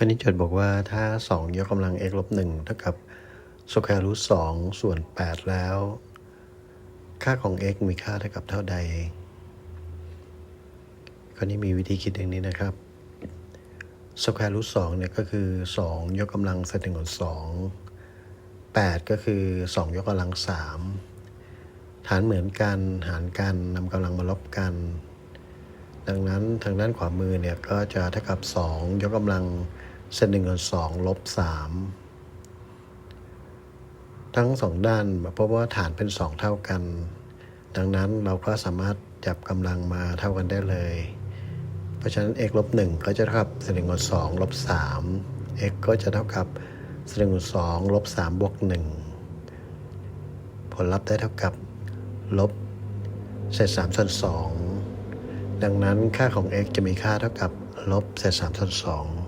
คณิตโจทย์บอกว่าถ้า 2 ยกกำลัง x ลบ1เท่ากับสแควร์รูท2ส่วน 8 แล้ว ค่าของ x มีค่าเท่ากับเท่าใดคราวนี้มีวิธีคิดอย่างนี้นะครับสแควร์รูท2เนี่ยก็คือ 2 ยกกำลังเศษหนึ่งส่วน2 8ก็คือ 2 ยกกำลัง3ฐานเหมือนกันหารกันนำกำลังมาลบกัน ดังนั้นทางด้านขวามือเนี่ยก็จะเท่ากับ 2 ยกกำลัง เศษหนึ่งส่วนสองลบ3ทั้งสองด้านเพราะว่าฐานเป็น2เท่ากัน ดังนั้นเราก็สามารถจับกำลังมาเท่ากันได้เลย เพราะฉะนั้น x ลบ1ก็จะเท่ากับเศษหนึ่งส่วนสองลบ3 x ก็จะเท่ากับเศษหนึ่งส่วนสองลบ3บวก1ผลลัพธ์ได้เท่ากับลบเศษ3ส่วน2ดังนั้นค่าของ x จะมีค่าเท่ากับลบเศษ3ส่วน2